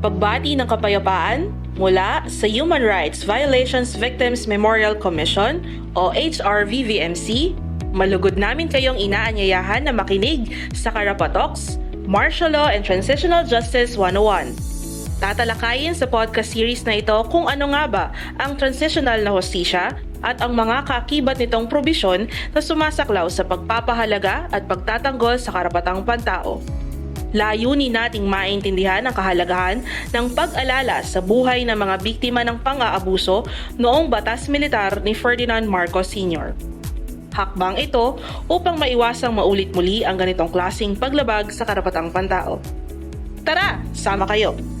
pagbati ng kapayapaan mula sa Human Rights Violations Victims Memorial Commission o HRVVMC, malugod namin kayong inaanyayahan na makinig sa Karapatoks, Martial Law and Transitional Justice 101. Tatalakayin sa podcast series na ito kung ano nga ba ang transitional na hostisya at ang mga kaakibat nitong probisyon na sumasaklaw sa pagpapahalaga at pagtatanggol sa karapatang pantao. Layunin nating maintindihan ang kahalagahan ng pag-alala sa buhay ng mga biktima ng pang-aabuso noong batas militar ni Ferdinand Marcos Sr. Hakbang ito upang maiwasang maulit muli ang ganitong klasing paglabag sa karapatang pantao. Tara, sama kayo!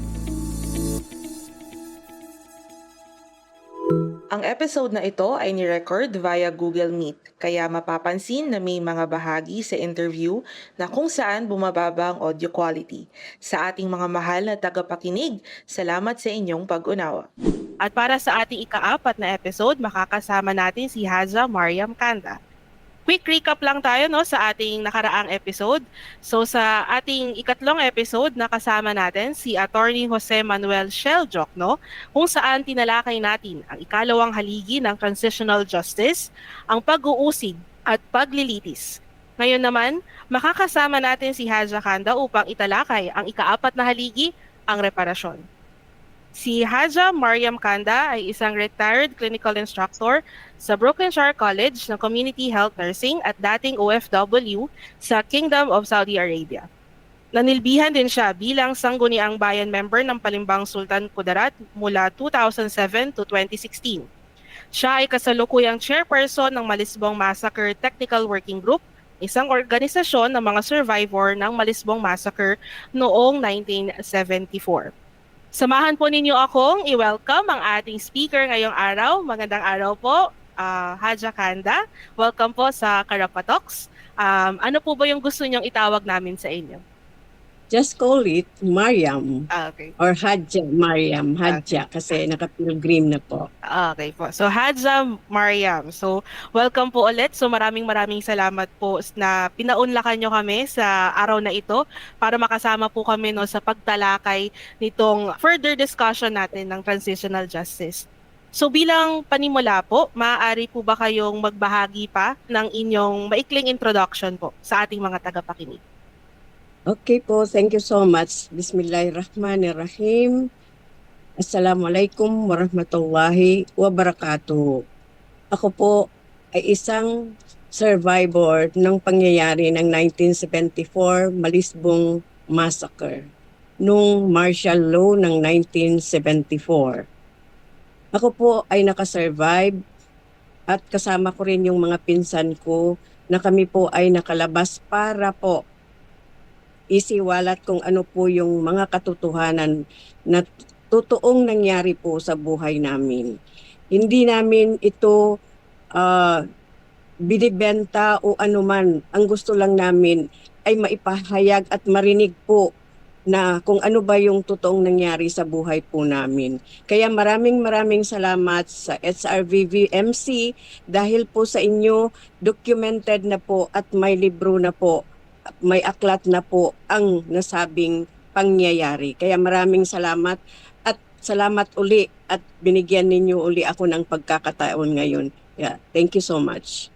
Ang episode na ito ay ni-record via Google Meet, kaya mapapansin na may mga bahagi sa interview na kung saan bumababa ang audio quality. Sa ating mga mahal na tagapakinig, salamat sa inyong pag-unawa. At para sa ating ikaapat na episode, makakasama natin si Haza Mariam Kanda. Quick recap lang tayo no sa ating nakaraang episode. So sa ating ikatlong episode nakasama natin si Attorney Jose Manuel Sheljok no kung saan tinalakay natin ang ikalawang haligi ng transitional justice, ang pag-uusig at paglilitis. Ngayon naman, makakasama natin si Haja Kanda upang italakay ang ikaapat na haligi, ang reparasyon. Si Haja Mariam Kanda ay isang retired clinical instructor sa Brooklynshire College ng Community Health Nursing at dating OFW sa Kingdom of Saudi Arabia. Nanilbihan din siya bilang sangguniang bayan member ng Palimbang Sultan Kudarat mula 2007 to 2016. Siya ay kasalukuyang chairperson ng Malisbong Massacre Technical Working Group, isang organisasyon ng mga survivor ng Malisbong Massacre noong 1974. Samahan po ninyo akong i-welcome ang ating speaker ngayong araw. Magandang araw po, uh, Haja Kanda. Welcome po sa Karapatoks. Um, ano po ba yung gusto nyong itawag namin sa inyo? Just call it Mariam Ah, okay. or Hadja Mariam. Hadja kasi nakapilgrim na po. Ah, Okay po. So, Hadza Mariam. So, welcome po ulit. So, maraming maraming salamat po na pinaunlakan nyo kami sa araw na ito para makasama po kami no, sa pagtalakay nitong further discussion natin ng transitional justice. So bilang panimula po, maaari po ba kayong magbahagi pa ng inyong maikling introduction po sa ating mga tagapakinig? Okay po, thank you so much. Bismillahirrahmanirrahim. Assalamualaikum warahmatullahi wabarakatuh. Ako po ay isang survivor ng pangyayari ng 1974 Malisbong Massacre nung martial law ng 1974. Ako po ay nakasurvive at kasama ko rin yung mga pinsan ko na kami po ay nakalabas para po isiwalat kung ano po yung mga katotohanan na totoong nangyari po sa buhay namin. Hindi namin ito uh, binibenta o anuman. Ang gusto lang namin ay maipahayag at marinig po na kung ano ba yung totoong nangyari sa buhay po namin. Kaya maraming maraming salamat sa SRVVMC dahil po sa inyo documented na po at may libro na po may aklat na po ang nasabing pangyayari. Kaya maraming salamat at salamat uli at binigyan ninyo uli ako ng pagkakataon ngayon. Yeah, thank you so much.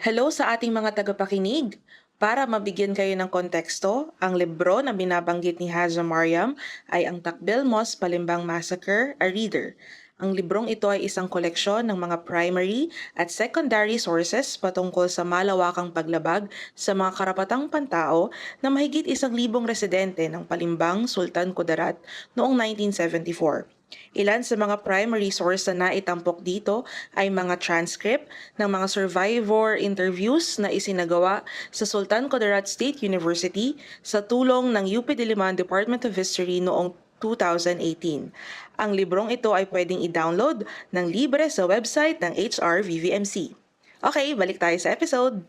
Hello sa ating mga tagapakinig. Para mabigyan kayo ng konteksto, ang libro na binabanggit ni Haja Mariam ay ang Takbil Mos Palimbang Massacre, A Reader. Ang librong ito ay isang koleksyon ng mga primary at secondary sources patungkol sa malawakang paglabag sa mga karapatang pantao na mahigit isang libong residente ng Palimbang, Sultan Kudarat noong 1974. Ilan sa mga primary source na naitampok dito ay mga transcript ng mga survivor interviews na isinagawa sa Sultan Kudarat State University sa tulong ng UP Diliman Department of History noong 2018. Ang librong ito ay pwedeng i-download ng libre sa website ng HRVVMC. Okay, balik tayo sa episode.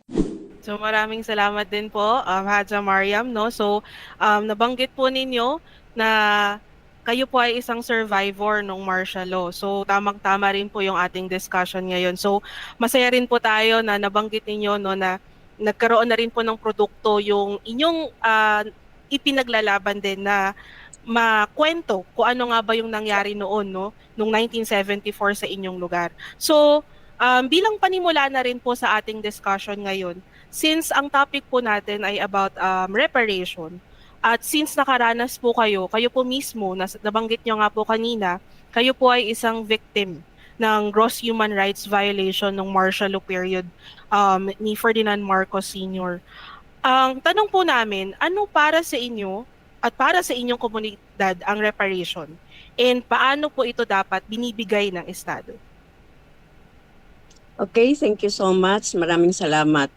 So maraming salamat din po, um, Haja Mariam. No? So um, nabanggit po ninyo na kayo po ay isang survivor ng martial law. So tamang-tama rin po yung ating discussion ngayon. So masaya rin po tayo na nabanggit ninyo no, na nagkaroon na rin po ng produkto yung inyong uh, ipinaglalaban din na makwento kung ano nga ba yung nangyari noon no nung 1974 sa inyong lugar. So, um, bilang panimula na rin po sa ating discussion ngayon, since ang topic po natin ay about um, reparation, at since nakaranas po kayo, kayo po mismo, nas, nabanggit nyo nga po kanina, kayo po ay isang victim ng gross human rights violation ng martial law period um, ni Ferdinand Marcos Sr. Ang tanong po namin, ano para sa inyo at para sa inyong komunidad ang reparation? And paano po ito dapat binibigay ng Estado? Okay, thank you so much. Maraming salamat.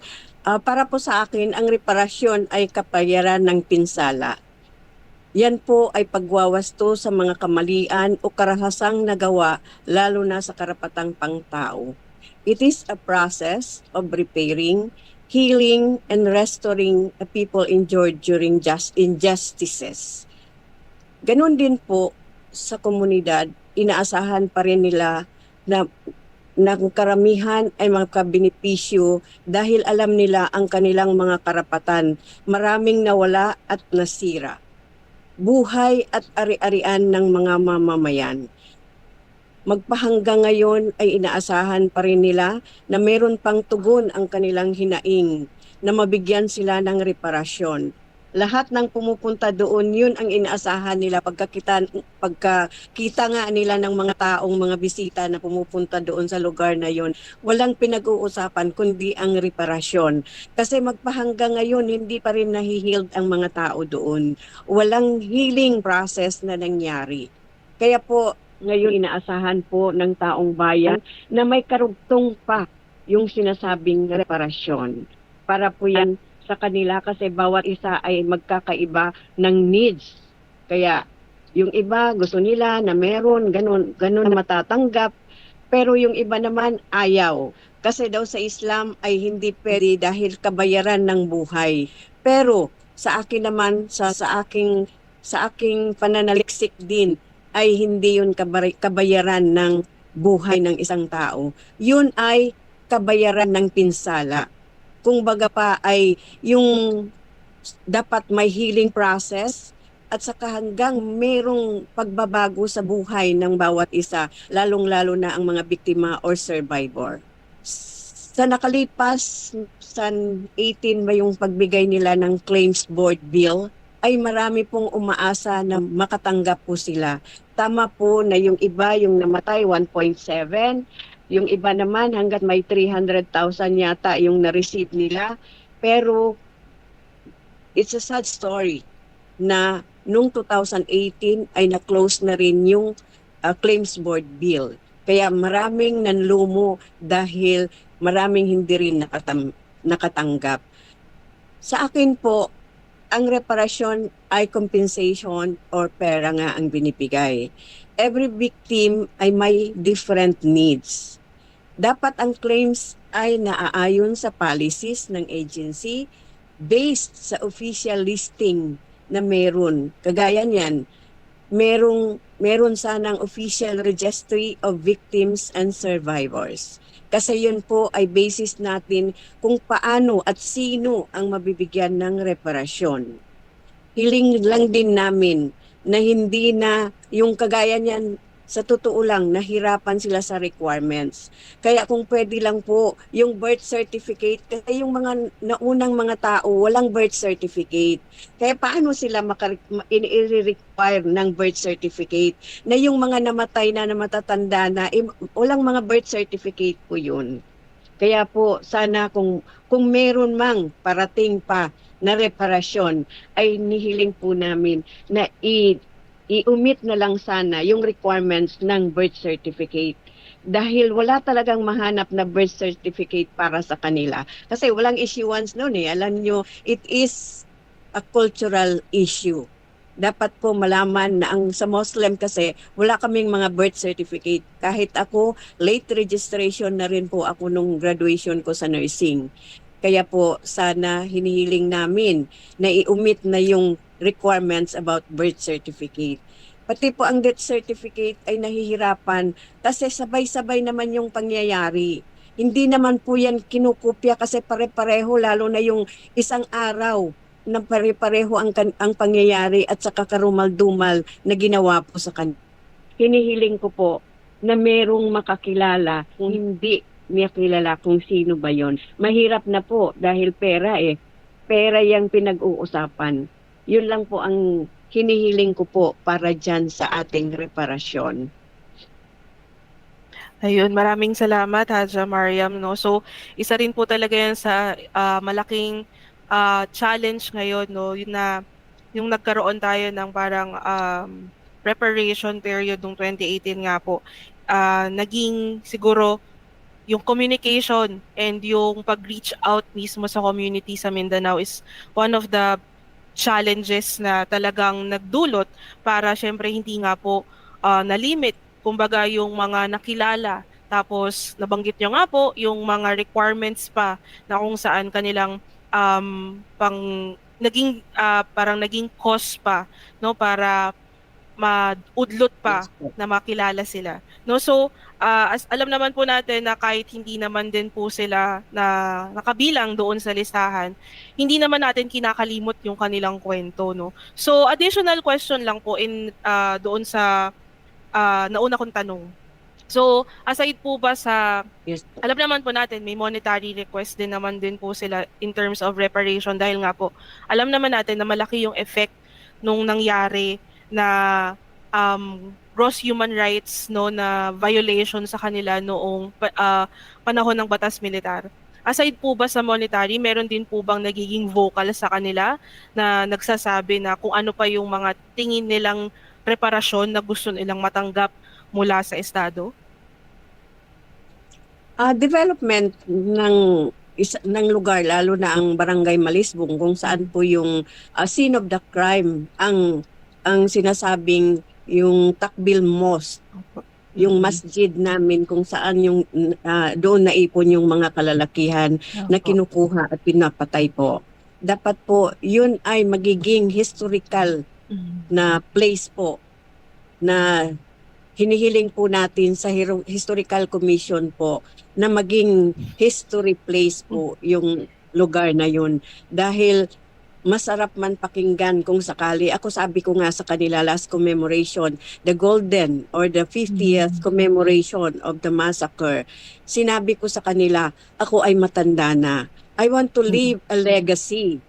Ah, para po sa akin, ang reparasyon ay kapayaran ng pinsala. Yan po ay pagwawasto sa mga kamalian o karahasang nagawa lalo na sa karapatang pangtao. It is a process of repairing, healing, and restoring a people injured during just injustices. Ganon din po sa komunidad, inaasahan pa rin nila na ng karamihan ay magkabenepisyo dahil alam nila ang kanilang mga karapatan. Maraming nawala at nasira. Buhay at ari-arian ng mga mamamayan. Magpahanggang ngayon ay inaasahan pa rin nila na meron pang tugon ang kanilang hinaing na mabigyan sila ng reparasyon. Lahat ng pumupunta doon, yun ang inaasahan nila pagkakita, pagkakita nga nila ng mga taong mga bisita na pumupunta doon sa lugar na yun. Walang pinag-uusapan kundi ang reparasyon. Kasi magpahanggang ngayon, hindi pa rin nahihild ang mga tao doon. Walang healing process na nangyari. Kaya po, ngayon inaasahan po ng taong bayan na may karugtong pa yung sinasabing reparasyon. Para po yan sa kanila kasi bawat isa ay magkakaiba ng needs. Kaya yung iba gusto nila na meron, ganun, ganun na matatanggap. Pero yung iba naman ayaw. Kasi daw sa Islam ay hindi pwede dahil kabayaran ng buhay. Pero sa akin naman, sa, sa aking sa aking pananaliksik din ay hindi yun kabayaran ng buhay ng isang tao. Yun ay kabayaran ng pinsala. Kung baga pa ay yung dapat may healing process at saka hanggang merong pagbabago sa buhay ng bawat isa, lalong-lalo na ang mga biktima or survivor. Sa nakalipas, sa 18 ba yung pagbigay nila ng claims board bill, ay marami pong umaasa na makatanggap po sila. Tama po na yung iba, yung namatay, 1.7, yung iba naman hanggat may 300,000 yata yung na-receive nila. Pero it's a sad story na nung 2018 ay na-close na rin yung uh, claims board bill. Kaya maraming nanlumo dahil maraming hindi rin nakatam- nakatanggap. Sa akin po, ang reparasyon ay compensation or pera nga ang binibigay. Every victim ay may different needs. Dapat ang claims ay naaayon sa policies ng agency based sa official listing na meron. Kagaya niyan, merong meron sanang official registry of victims and survivors. Kasi yun po ay basis natin kung paano at sino ang mabibigyan ng reparasyon. Hiling lang din namin na hindi na yung kagaya niyan sa totoo lang, nahirapan sila sa requirements. Kaya kung pwede lang po, yung birth certificate, kasi yung mga naunang mga tao, walang birth certificate. Kaya paano sila i-require ng birth certificate? Na yung mga namatay na na matatanda na, eh, walang mga birth certificate po yun. Kaya po, sana kung, kung meron mang parating pa na reparasyon, ay nihiling po namin na i i-omit na lang sana yung requirements ng birth certificate dahil wala talagang mahanap na birth certificate para sa kanila. Kasi walang issuance noon eh. Alam nyo, it is a cultural issue. Dapat po malaman na ang sa Muslim kasi wala kaming mga birth certificate. Kahit ako, late registration na rin po ako nung graduation ko sa nursing. Kaya po sana hinihiling namin na i-omit na yung requirements about birth certificate. Pati po ang death certificate ay nahihirapan kasi sabay-sabay naman yung pangyayari. Hindi naman po yan kinukopya kasi pare-pareho lalo na yung isang araw na pare-pareho ang, ang pangyayari at saka karumal-dumal na ginawa po sa kanila. Hinihiling ko po na merong makakilala kung hindi niya kilala kung sino ba yon. Mahirap na po dahil pera eh. Pera yung pinag-uusapan. Yun lang po ang hinihiling ko po para dyan sa ating reparasyon. Ayun, maraming salamat Haja Mariam no. So, isa rin po talaga 'yan sa ah, malaking ah, challenge ngayon no, yun na yung nagkaroon tayo ng parang um, preparation period noong 2018 nga po. ah, naging siguro yung communication and yung pag-reach out mismo sa community sa Mindanao is one of the challenges na talagang nagdulot para syempre hindi nga po ah, na-limit kumbaga yung mga nakilala tapos nabanggit nyo nga po yung mga requirements pa na kung saan kanilang um, pang naging ah, parang naging cause pa no para maudlot pa na makilala sila. No, so ah, as, alam naman po natin na kahit hindi naman din po sila na nakabilang doon sa listahan, hindi naman natin kinakalimot yung kanilang kwento, no. So additional question lang po in ah, doon sa ah, nauna kong tanong. So aside po ba sa Yes alam naman po natin may monetary request din naman din po sila in terms of reparation dahil nga po alam naman natin na malaki yung effect nung nangyari na um, gross human rights no na violation sa kanila noong ah, panahon ng batas militar. Aside po ba sa monetary, meron din po bang nagiging vocal sa kanila na nagsasabi na kung ano pa yung mga tingin nilang preparasyon na gusto nilang matanggap mula sa Estado? Ah, development ng isa, ng lugar lalo na ang Barangay Malisbong kung saan po yung ah, scene of the crime ang ang sinasabing yung Takbil Mosque yung masjid namin kung saan yung ah, doon naipon yung mga kalalakihan na kinukuha at pinapatay po. Dapat po yun ay magiging historical Mm. na place po na hinihiling po natin sa Historical Commission po na maging history place po yung lugar na yun dahil masarap man pakinggan kung sakali. Ako sabi ko nga sa kanila last commemoration, the golden or the 50th commemoration of the massacre. Sinabi ko sa kanila, ako ay matanda na. I want to leave a legacy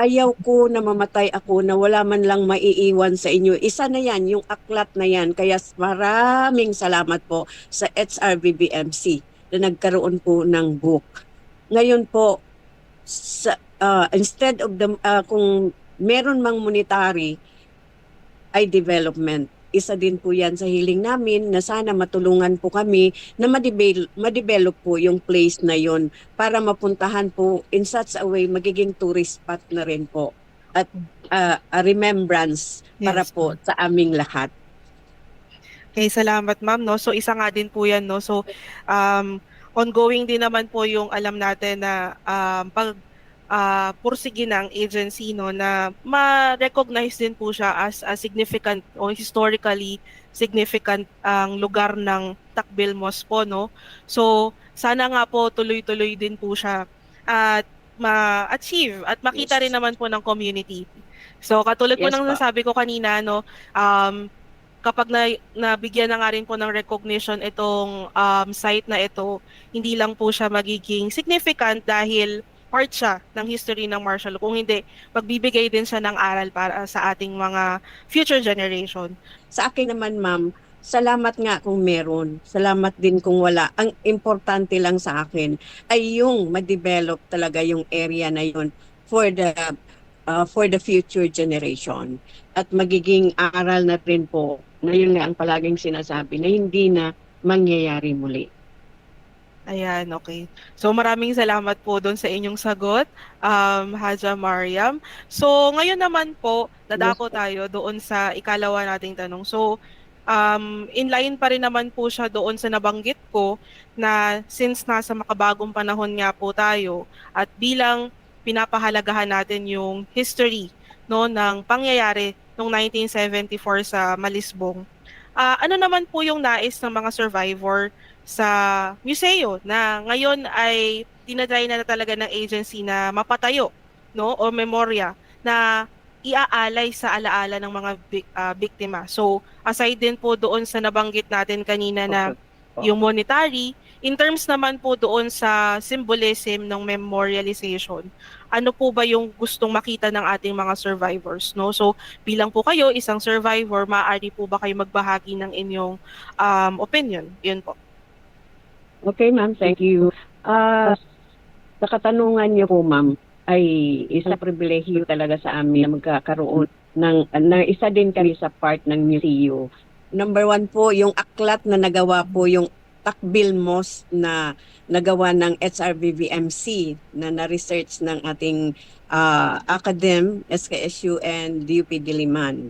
ayaw ko na mamatay ako na wala man lang maiiwan sa inyo. Isa na yan, yung aklat na yan. Kaya maraming salamat po sa HRBBMC na nagkaroon po ng book. Ngayon po, sa, ah, instead of the, ah, kung meron mang monetary, ay development. Isa din po yan sa hiling namin na sana matulungan po kami na ma-develop, ma-develop po yung place na yon para mapuntahan po in such a way magiging tourist spot na rin po at uh, a remembrance para Yes, po sa aming lahat. Okay, salamat ma'am no. So isa nga din po 'yan no. So um ongoing din naman po yung alam natin na um pag ah, pursige ng agency no na ma-recognize din po siya as a significant o historically significant ang lugar ng Takbil Mosque po no. So sana nga po tuloy-tuloy din po siya at ma-achieve at makita Yes. rin naman po ng community. So katulad po Yes ng po. nasabi ko kanina no, um kapag na, nabigyan na nga rin po ng recognition itong um, site na ito, hindi lang po siya magiging significant dahil part siya ng history ng martial law. Kung hindi, magbibigay din siya ng aral para sa ating mga future generation. Sa akin naman ma'am, salamat nga kung meron. Salamat din kung wala. Ang importante lang sa akin ay yung ma-develop talaga yung area na yun for the uh, for the future generation. At magiging aral na rin po na yun nga ang palaging sinasabi na hindi na mangyayari muli. Ayan, okay. So maraming salamat po doon sa inyong sagot, um, Haja Mariam. So ngayon naman po, dadako Yes po. tayo doon sa ikalawa nating tanong. So um, in line pa rin naman po siya doon sa nabanggit ko na since nasa makabagong panahon nga po tayo at bilang pinapahalagahan natin yung history no ng pangyayari noong 1974 sa Malisbong. Ah, ano naman po yung nais ng mga survivor sa museo na ngayon ay tinatry na talaga ng agency na mapatayo no o memorya na iaalay sa alaala ng mga ah, biktima. So, aside din po doon sa nabanggit natin kanina na Okay. yung monetary, in terms naman po doon sa symbolism ng memorialization, ano po ba yung gustong makita ng ating mga survivors, no? So, bilang po kayo isang survivor, maaari po ba kayo magbahagi ng inyong um, opinion? Yun po. Okay, ma'am. Thank you. Ah, sa katanungan niyo po, ma'am, ay isa pribilehyo talaga sa amin na magkakaroon ng, na isa din kami sa part ng museo. Number one po, yung aklat na nagawa po, yung Takbil Mos na nagawa ng HRBVMC na na-research ng ating ah, Academ, SKSU, and DUP Diliman.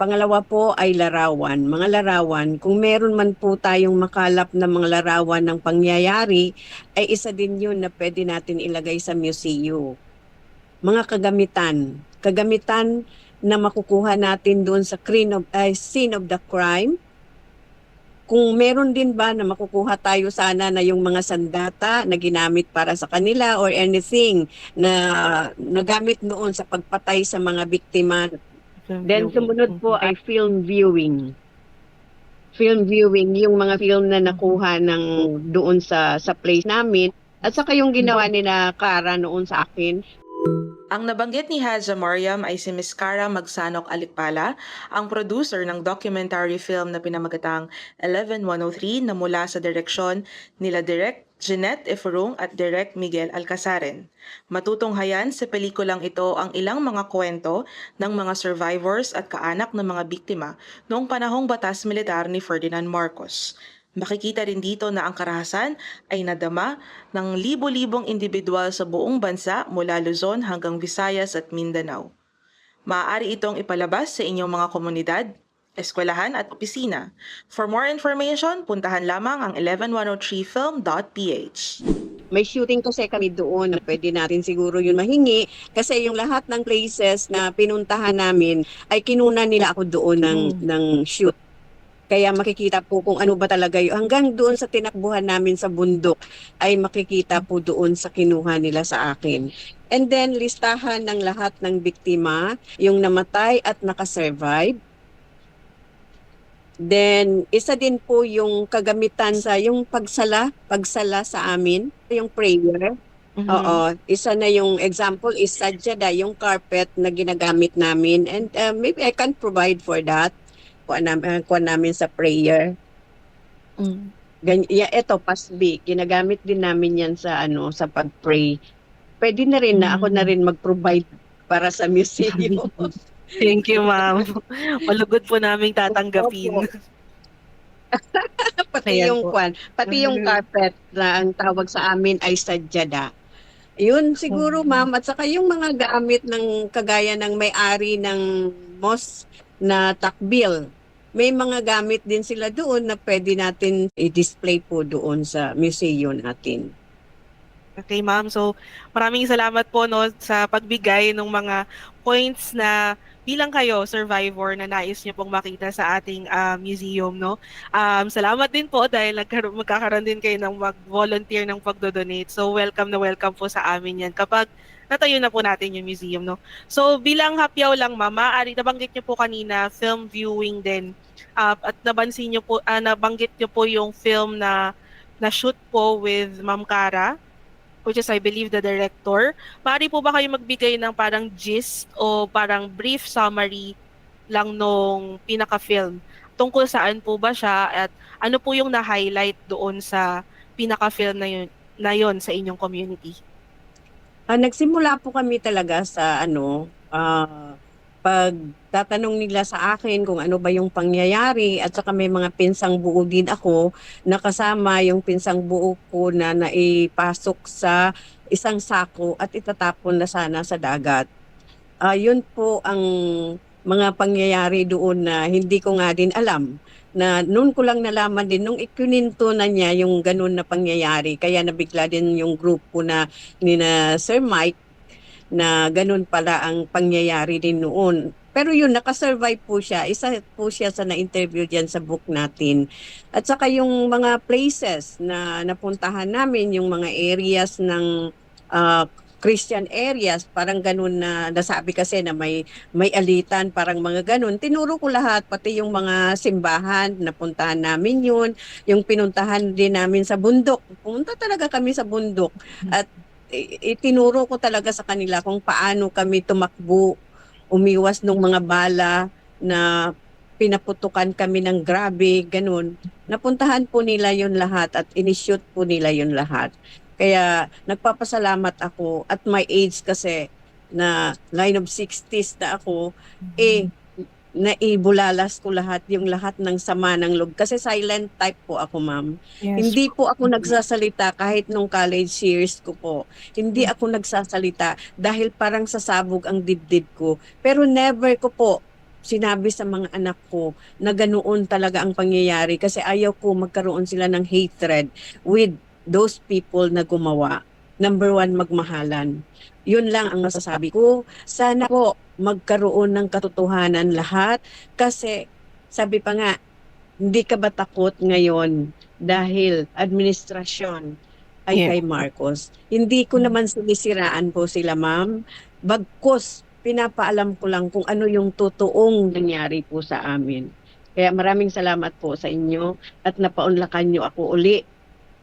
Pangalawa po ay larawan. Mga larawan, kung meron man po tayong makalap na mga larawan ng pangyayari, ay isa din yun na pwede natin ilagay sa museo. Mga kagamitan. Kagamitan na makukuha natin doon sa scene of, ay, scene of the crime. Kung meron din ba na makukuha tayo sana na yung mga sandata na ginamit para sa kanila or anything na nagamit noon sa pagpatay sa mga biktima Then sumunod po ay film viewing. Film viewing, yung mga film na nakuha ng doon sa sa place namin at saka yung ginawa ni na Kara noon sa akin. Ang nabanggit ni Haja Mariam ay si Miss Cara Magsanok Alikpala, ang producer ng documentary film na pinamagatang 11103 na mula sa direksyon nila Direk Jeanette Efurung at Direk Miguel Alcazaren. Matutunghayan sa pelikulang ito ang ilang mga kwento ng mga survivors at kaanak ng mga biktima noong panahong batas militar ni Ferdinand Marcos. Makikita rin dito na ang karahasan ay nadama ng libo-libong individual sa buong bansa mula Luzon hanggang Visayas at Mindanao. Maaari itong ipalabas sa inyong mga komunidad, eskwelahan at opisina. For more information, puntahan lamang ang 11103film.ph. May shooting kasi kami doon pwede natin siguro yun mahingi kasi yung lahat ng places na pinuntahan namin ay kinuna nila ako doon ng, ng shoot. Kaya makikita po kung ano ba talaga yun. Hanggang doon sa tinakbuhan namin sa bundok ay makikita po doon sa kinuha nila sa akin. And then listahan ng lahat ng biktima, yung namatay at nakasurvive. Then isa din po yung kagamitan sa yung pagsala, pagsala sa amin, yung prayer. Mhm. Oo, isa na yung example is sajada, yung carpet na ginagamit namin and uh, maybe I can provide for that. Kuha namin, kuha namin sa prayer. Mm. Ganyan, yeah, ito pasbi, ginagamit din namin yan sa ano sa pag-pray. Pwede na rin na ako na rin mag-provide para sa museum. Thank you, ma'am. Malugod po naming tatanggapin. Pati Ayan yung po. kwan, pati yung Mhm. carpet na ang tawag sa amin ay sajada. Yun siguro Mhm. ma'am at saka yung mga gamit ng kagaya ng may-ari ng mosque na takbil. May mga gamit din sila doon na pwede natin i-display po doon sa museo natin. Okay, ma'am. So, maraming salamat po no sa pagbigay ng mga points na bilang kayo survivor na nais niyo pong makita sa ating ah, museum, no? Um, salamat din po dahil nagkaroon, magkakaroon din kayo ng mag-volunteer ng pagdodonate. So, welcome na welcome po sa amin yan kapag natayo na po natin yung museum, no? So, bilang hapyaw lang, ma'am, maaari, nabanggit niyo po kanina, film viewing din. Ah, at nabansin niyo po, ah, nabanggit niyo po yung film na na-shoot po with Ma'am Cara which is I believe the director. Maaari po ba kayo magbigay ng parang gist o parang brief summary lang nung pinaka-film? Tungkol saan po ba siya at ano po yung na-highlight doon sa pinaka-film na yun, na yun sa inyong community? Ah, nagsimula po kami talaga sa ano, ah, pag tatanong nila sa akin kung ano ba yung pangyayari at saka may mga pinsang buo din ako nakasama yung pinsang buo ko na naipasok sa isang sako at itatapon na sana sa dagat. Ah, yun po ang mga pangyayari doon na hindi ko nga din alam na noon ko lang nalaman din nung ikuninto na niya yung ganun na pangyayari kaya nabigla din yung grupo na ni na Sir Mike na ganun pala ang pangyayari din noon. Pero yun, nakasurvive po siya. Isa po siya sa na-interview diyan sa book natin. At saka yung mga places na napuntahan namin, yung mga areas ng ah, Christian areas, parang ganun na nasabi kasi na may may alitan, parang mga ganun. Tinuro ko lahat, pati yung mga simbahan, napuntahan namin yun, yung pinuntahan din namin sa bundok. Pumunta talaga kami sa bundok at itinuro ko talaga sa kanila kung paano kami tumakbo, umiwas ng mga bala na pinaputukan kami ng grabe, ganun. Napuntahan po nila yun lahat at inishoot po nila yun lahat. Kaya nagpapasalamat ako at my age kasi na line of 60s na ako, eh, naibulalas ko lahat yung lahat ng sama ng loob. Kasi silent type po ako, ma'am. Hindi po ako nagsasalita kahit nung college years ko po. Hindi ako nagsasalita dahil parang sasabog ang dibdib ko. Pero never ko po sinabi sa mga anak ko na ganoon talaga ang pangyayari kasi ayaw ko magkaroon sila ng hatred with those people na gumawa. Number one, magmahalan. Yun lang ang masasabi ko. Sana po magkaroon ng katotohanan lahat kasi sabi pa nga, hindi ka ba takot ngayon dahil administrasyon ay Yeah. kay Marcos. Hindi ko naman sinisiraan po sila, ma'am. Bagkus, pinapaalam ko lang kung ano yung totoong nangyari po sa amin. Kaya maraming salamat po sa inyo at napaunlakan nyo ako uli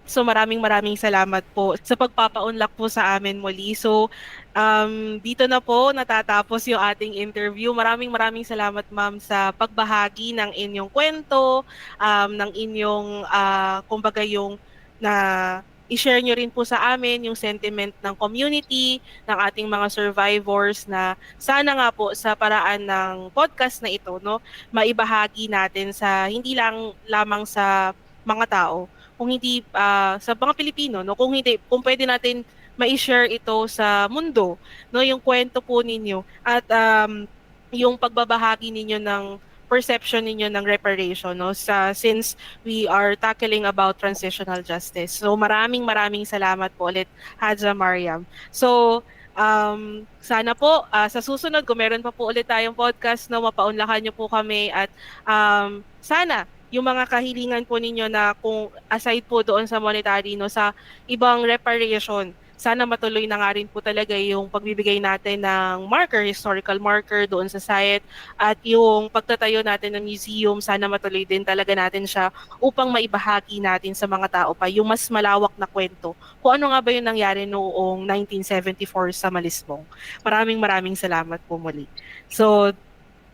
So maraming maraming salamat po sa pagpapaunlak po sa amin muli. So um, dito na po natatapos yung ating interview. Maraming maraming salamat ma'am sa pagbahagi ng inyong kwento, um, ng inyong ah, kumbaga yung na i-share nyo rin po sa amin yung sentiment ng community, ng ating mga survivors na sana nga po sa paraan ng podcast na ito, no, maibahagi natin sa hindi lang lamang sa mga tao, kung hindi ah, sa mga Pilipino no kung hindi kung pwede natin ma-share ito sa mundo no yung kwento po ninyo at um, yung pagbabahagi ninyo ng perception ninyo ng reparation no sa since we are tackling about transitional justice. So maraming maraming salamat po ulit Hadja Mariam. So um, sana po ah, sa susunod kung meron pa po ulit tayong podcast no mapaunlakan niyo po kami at um, sana yung mga kahilingan po ninyo na kung aside po doon sa monetary no sa ibang reparation sana matuloy na nga rin po talaga yung pagbibigay natin ng marker, historical marker doon sa site at yung pagtatayo natin ng museum, sana matuloy din talaga natin siya upang maibahagi natin sa mga tao pa yung mas malawak na kwento kung ano nga ba yung nangyari noong 1974 sa Malismong. Maraming maraming salamat po muli. So,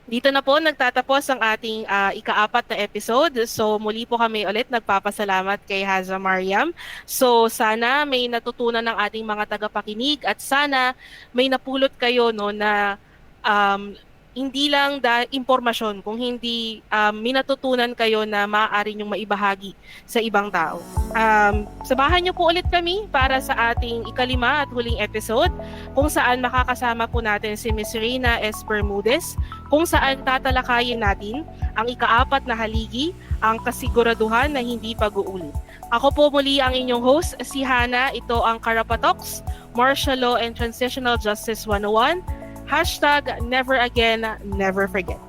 dito na po nagtatapos ang ating ah, ikaapat na episode. So muli po kami ulit nagpapasalamat kay Haza Mariam. So sana may natutunan ng ating mga tagapakinig at sana may napulot kayo no na um, hindi lang da impormasyon kung hindi um, may natutunan kayo na maaari nyong maibahagi sa ibang tao. Um, sabahan niyo po ulit kami para sa ating ikalima at huling episode kung saan makakasama po natin si Miss Reina S. Bermudez kung saan tatalakayin natin ang ikaapat na haligi, ang kasiguraduhan na hindi pag-uulit. Ako po muli ang inyong host, si Hana. Ito ang Karapatoks, Martial Law and Transitional Justice 101. Hashtag never again, never forget.